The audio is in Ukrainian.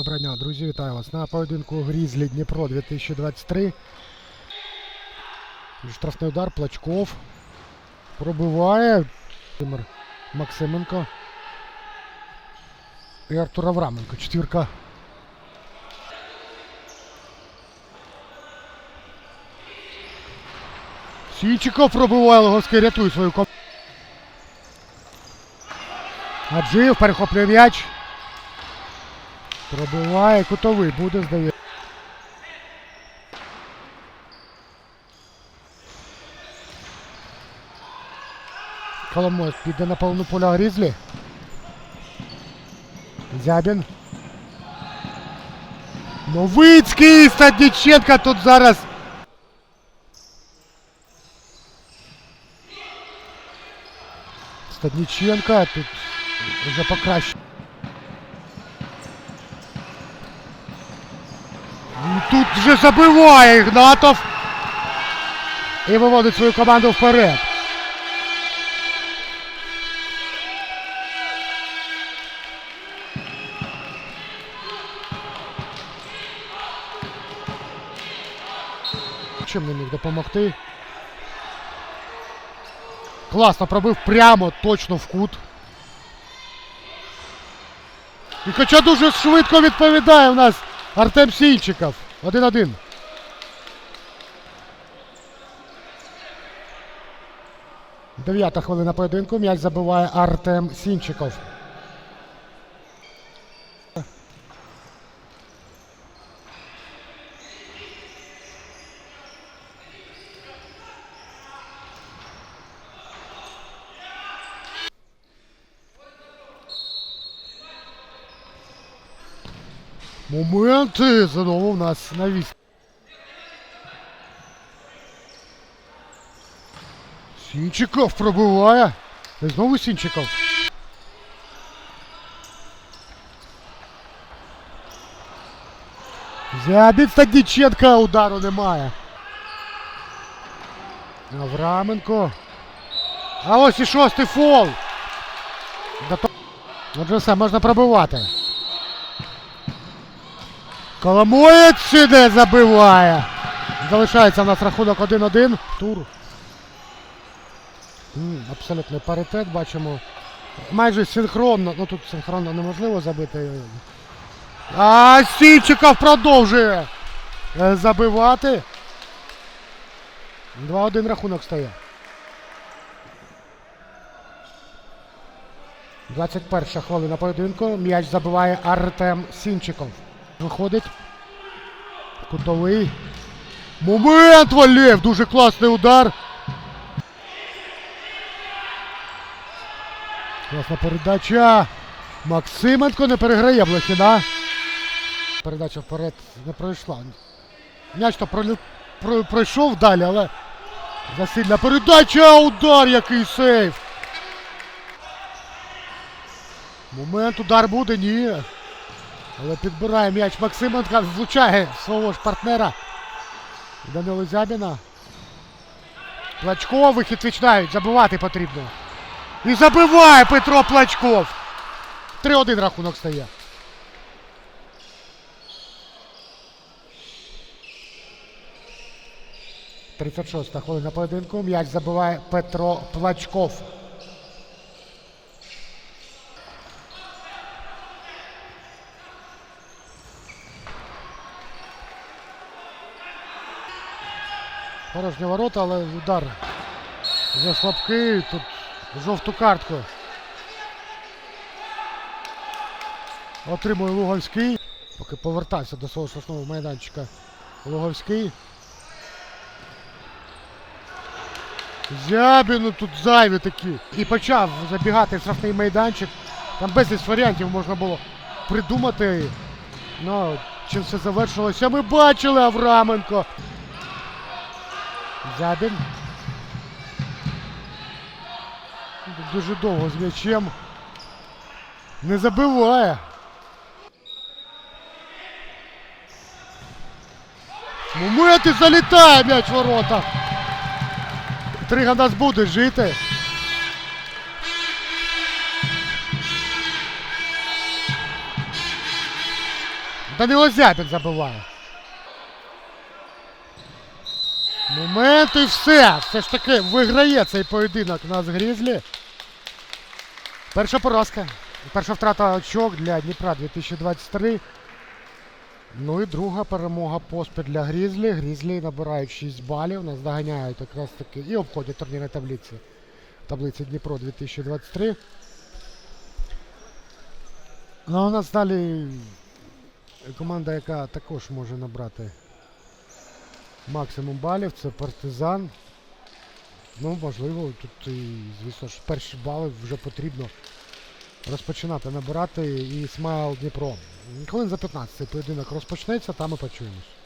Доброго дня, друзі, вітаю вас на поєдинку Грізлі Дніпро 2023. Штрафний удар, Плачков. Пробиває Володимир Максименко. І Артур Авраменко. Четвірка. Січиков пробиває Луговський, рятує свою команду. Аджиєв перехоплює м'яч. Пробиває, кутовий буде, здається. Коломойськ піде на повну поля Грізлі. Зябін. Новицький! Стадніченка тут зараз. Стадніченка тут вже покраще. Вже забиває Ігнатов. І виводить свою команду вперед. Чим не міг допомогти? Класно пробив прямо точно в кут. І хоча дуже швидко відповідає у нас Артем Сінчиков. 1-1. Дев'ята хвилина поєдинку. М'яч забиває Артем Сінчиков. Моменти знову у нас на вісь. Сінчиков пробиває. І знову Сінчиков. Зябіт Стадніченка удару немає. Авраменко. А ось і шостий фол. Отже все, можна пробивати. Коломоєць іде, забиває. Залишається в нас рахунок 1-1. Тур. Абсолютний паритет бачимо. Майже синхронно. Ну тут синхронно неможливо забити. А Сінчиков продовжує е, забивати. 2-1 рахунок стає. 21 хвилина поєдинку. М'яч забиває Артем Сінчиков. Виходить. Кутовий. Момент Валєв! Дуже класний удар. Класна передача. Максименко не переграє Блохіна. Передача вперед не пройшла. М'яч то пролі- про- пройшов далі, але засильна передача, удар, який сейф. Момент, удар буде, ні. Але підбирає м'яч Максименка, влучає свого ж партнера. Данило Зябіна. Плачков вихід відчинають, забивати потрібно. І забиває Петро Плачков. 3-1 рахунок стає. Тридцять шоста хвилина поєдинку. М'яч забиває Петро Плачков. Порожні ворота, але удар за слабкий. Тут жовту картку. Отримує Луговський. Поки повертався до свого штрафного майданчика Луговський. Зябіну тут зайві такі. І почав забігати в штрафний майданчик. Там безліч варіантів можна було придумати. Ну, чим все завершилося, ми бачили Авраменко. Зябін. Дуже довго з м'ячем. Не забиває. Момент і залітає м'яч ворота. Трига нас буде жити. Данило Зябін забиває. Момент і все. Все ж таки виграє цей поєдинок у нас Грізлі. Перша поразка. Перша втрата очок для Дніпра 2023. Ну і друга перемога поспіль для Грізлі. Грізлі набирають 6 балів. Нас доганяють якраз таки і обходять турнірні таблиці. Таблиці Дніпро 2023. Ну а у нас далі команда, яка також може набрати максимум балів. Це партизан. Ну, можливо, тут і, звісно ж, перші бали вже потрібно розпочинати набирати і Смайл Дніпро. Хвилин за 15 цей поєдинок розпочнеться, там і почуємось.